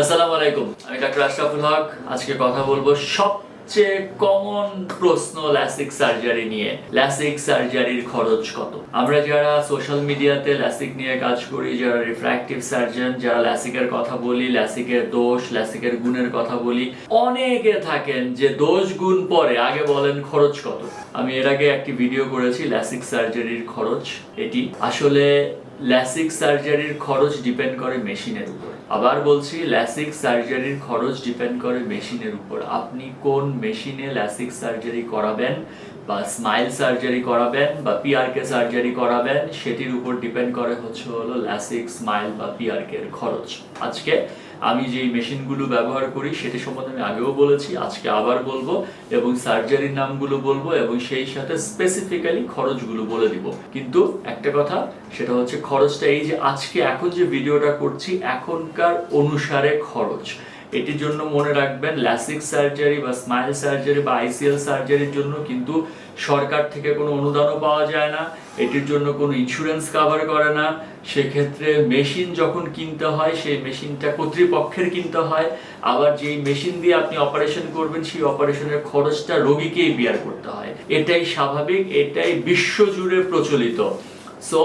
আসসালামু আলাইকুম, আমি ডাক্তার আশরাফুল হক। আজকে কথা বলব সবচেয়ে কমন প্রশ্ন ল্যাসিক সার্জারি নিয়ে। ল্যাসিক সার্জারির খরচ কত? আমরা যারা সোশ্যাল মিডিয়াতে ল্যাসিক নিয়ে কাজ করি, যারা রিফ্র্যাক্টিভ সার্জন যারা ল্যাসিকের কথা বলি, ল্যাসিকের দোষ, ল্যাসিকের গুণের কথা বলি, অনেকে থাকেন যে দোষ গুণ পরে আগে বলেন খরচ কত। আমি এর আগে একটি ভিডিও করেছি ল্যাসিক সার্জারির খরচ। এটি আসলে ল্যাসিক সার্জারির খরচ ডিপেন্ড করে মেশিনের উপর। আবার বলছি ল্যাসিক সার্জারির খরচ ডিপেন্ড করে মেশিনের উপর। আপনি কোন মেশিনে ল্যাসিক সার্জারি করাবেন, বা স্মাইল সার্জারি করাবেন, বা পিআরকে সার্জারি করাবেন, সেটির উপর ডিপেন্ড করে হচ্ছে হলো ল্যাসিক স্মাইল বা পিআরকে এর খরচ। আজকে আমি যেই মেশিনগুলো ব্যবহার করি, সেটি সম্বন্ধে আমি আগেও বলেছি, আজকে আবার বলব এবং সার্জারির নামগুলো বলব এবং সেই সাথে স্পেসিফিক্যালি খরচগুলো বলে দিব। কিন্তু একটা কথা, সেটা হচ্ছে খরচটা এই যে আজকে এখন যে ভিডিওটা করছি, এখনকার অনুসারে খরচ। এটির জন্য মনে রাখবেন ল্যাসিক সার্জারি বা স্মাইল সার্জারি বা আইসিএল সার্জারির জন্য কিন্তু সরকার থেকে কোনো অনুদানও পাওয়া যায় না। এটির জন্য কোনো ইন্স্যুরেন্স কভার করে না। সেক্ষেত্রে মেশিন যখন কিনতে হয়, সেই মেশিনটা কর্তৃপক্ষের কিনতে হয়। আবার যেই মেশিন দিয়ে আপনি অপারেশন করবেন, সেই অপারেশনের খরচটা রোগীকেই বিয়ার করতে হয়। এটাই স্বাভাবিক, এটাই বিশ্বজুড়ে প্রচলিত। সো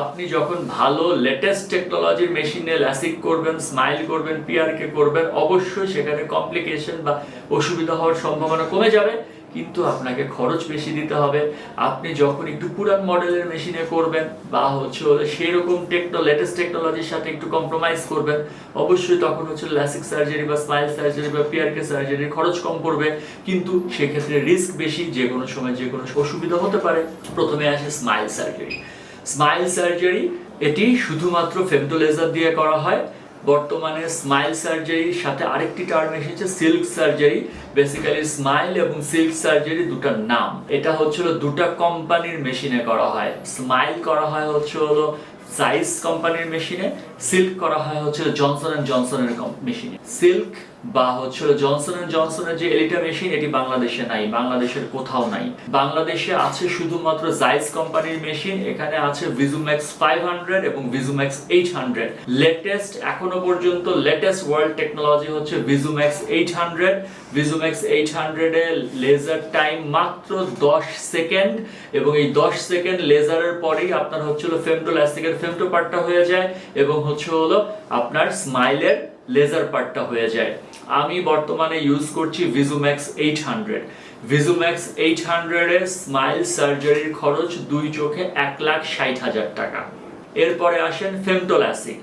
আপনি যখন ভালো লেটেস্ট টেকনোলজির মেশিনে ল্যাসিক করবেন স্মাইল করবেন পিআরকে করবেন, অবশ্যই সেখানে কমপ্লিকেশন বা অসুবিধা হওয়ার সম্ভাবনা কমে যাবে। কিন্তু আপনাকে খরচ বেশি দিতে হবে। আপনি যখন একটু পুরান মডেলের মেশিনে করবেন, বা হচ্ছে হলে সেরকম টেকনো লেটেস্ট টেকনোলজির সাথে একটু কম্প্রোমাইজ করবেন, অবশ্যই তখন হচ্ছে ল্যাসিক সার্জারি বা স্মাইল সার্জারি বা পিআরকে সার্জারির খরচ কম পড়বে। কিন্তু সেক্ষেত্রে রিস্ক বেশি, যে কোনো সময় যে কোনো অসুবিধা হতে পারে। প্রথমে আসে স্মাইল সার্জারি স্মাইল সার্জারি এটি শুধুমাত্র ফেমটো লেজার দিয়ে করা হয়। বর্তমানে স্মাইল সার্জারির সাথে আরেকটি টার্ম এসেছে সিল্ক সার্জারি বেসিক্যালি স্মাইল এবং সিল্ক সার্জারি দুটার নাম। এটা হচ্ছিল দুটা কোম্পানির মেশিনে করা হয়। স্মাইল করা হয় হচ্ছে হলো সাইজ কোম্পানির মেশিনে সিল্ক করা হয় হচ্ছে জনসন অ্যান্ড জনসনের মেশিনে সিল্ক বা হচ্ছে জনসন অ্যান্ড জনসনের যে এলিটা মেশিন এটি বাংলাদেশে নাই, বাংলাদেশের কোথাও নাই। বাংলাদেশে আছে শুধুমাত্র জাইস কোম্পানির মেশিন এখানে আছে ভিজুম্যাক্স ফাইভ হান্ড্রেড এবং ভিজুম্যাক্স এইট হান্ড্রেড লেটেস্ট এখনও পর্যন্ত লেটেস্ট ওয়ার্ল্ড টেকনোলজি হচ্ছে VisuMax eight hundred VisuMax eight হান্ড্রেডে লেজার টাইম মাত্র দশ সেকেন্ড এবং এই দশ সেকেন্ড লেজারের পরেই আপনার হচ্ছে হলো ফেমটোলাস্টিকের ফেমটো পার্টটা হয়ে যায় এবং হচ্ছে হলো আপনার স্মাইলের লেজার পার্টটা হয়ে যায়। আমি বর্তমানে ইউজ করছি VisuMax eight hundred VisuMax eight হান্ড্রেডের স্মাইল সার্জারির খরচ দুই চোখে এক লাখ ষাট হাজার টাকা। এরপরে আসেন ফেমটোলাসিক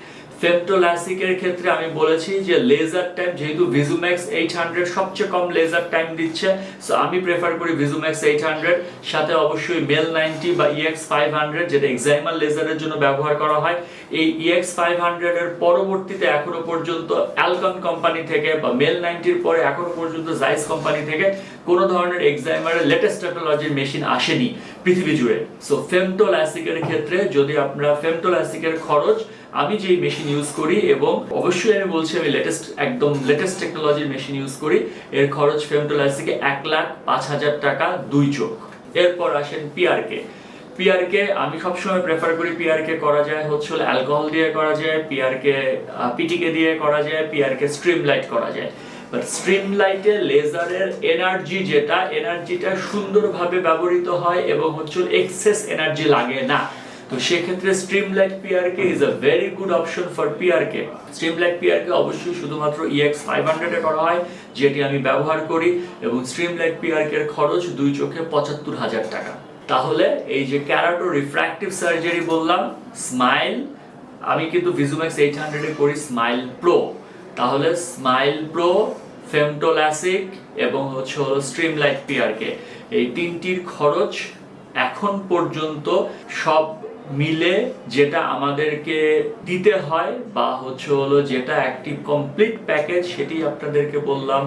ফেমটোলাসিকের ক্ষেত্রে আমি বলেছি যে লেজার টাইম যেহেতু ভিজুম্যাক্স এইট হান্ড্রেড সবচেয়ে কম লেজার টাইম দিচ্ছে সো আমি প্রেফার করি ভিজুম্যাক্স এইট হান্ড্রেড সাথে অবশ্যই মেল নাইনটি বা ইএক্স ফাইভ হান্ড্রেড যেটা এক্সাইমাল লেজারের জন্য ব্যবহার করা হয়। এই ইএক্স ফাইভ হান্ড্রেডের পরবর্তীতে এখনও পর্যন্ত অ্যালকন কোম্পানি থেকে বা মেল নাইনটির পরে এখনও পর্যন্ত জাইস কোম্পানি থেকে কোনো ধরনের এক্সাইমারের লেটেস্ট টেকনোলজির মেশিন আসেনি পৃথিবী জুড়ে। সো ফেমটোলাসিকের ক্ষেত্রে যদি আপনারা ফেমটোলাসিকের খরচ আমি যেই মেশিন ইউজ করি এবং অবশ্যই আমি বলছি আমি লেটেস্ট একদম লেটেস্ট টেকনোলজির মেশিন ইউজ করি। এর খরচ ফেমটোলাসিকে এক লাখ পাঁচ হাজার টাকা দুই চোখ। এরপর আসেন পিআরকে পিআরকে আমি সবসময় প্রেফার করি পিআরকে করা যায়, হচ্ছে হলো অ্যালকোহল দিয়ে করা যায় পিআরকে পিটিকে দিয়ে করা যায় পিআরকে স্ট্রিম লাইট করা যায়। বাট স্ট্রিম লাইটে লেজারের এনার্জি যেটা এনার্জিটা সুন্দরভাবে ব্যবহৃত হয় এবং হচ্ছে এক্সেস এনার্জি লাগে না। তো সেক্ষেত্রে streamlight PRK is a very good option for PRK streamlight PRK অবশ্যই শুধুমাত্র ইএক্স ফাইভ হান্ড্রেডে করা হয়, যেটি আমি ব্যবহার করি, এবং স্ট্রিমলাইট পিআরকে খরচ দুই চোখে পঁচাত্তর হাজার টাকা। তাহলে এই যে ক্যারাটো রিফ্র্যাক্টিভ সার্জারি বললাম স্মাইল আমি কিন্তু ভিজুম্যাক্স এইট হান্ড্রেডে করি স্মাইল প্রো তাহলে স্মাইল প্রো ফেমটোলাসিক এবং হচ্ছে হলো স্ট্রিমলাইট পিআরকে এই তিনটির খরচ এখন পর্যন্ত সব মিলে যেটা আমাদেরকে দিতে হয় বা হচ্ছে হলো যেটা একটি কমপ্লিট প্যাকেজ সেটি আপনাদেরকে বললাম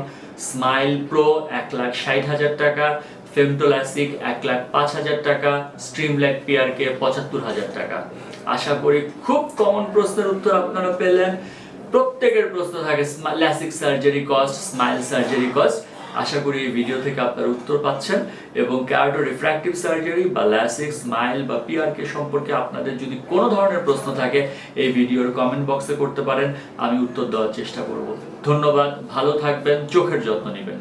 স্মাইল প্রো এক লাখ ষাট হাজার টাকা ফেমটোলাসিক এক লাখ পাঁচ হাজার টাকা স্ট্রিমলাইট পিআরকে পঁচাত্তর হাজার টাকা। আশা করি খুব কমন প্রশ্নের উত্তর আপনারা পেলেন। প্রত্যেকের প্রশ্ন থাকে LASIK surgery cost smile surgery cost আশা করি এই ভিডিও থেকে আপনারা উত্তর পাচ্ছেন এবং ক্যারাটো রিফ্র্যাক্টিভ সার্জারি বা ল্যাসিক মাইল বা পিআরকে সম্পর্কে আপনাদের যদি কোনো ধরনের প্রশ্ন থাকে, এই ভিডিওর কমেন্ট বক্সে করতে পারেন। আমি উত্তর দেওয়ার চেষ্টা করব। ধন্যবাদ, ভালো থাকবেন, চোখের যত্ন নেবেন।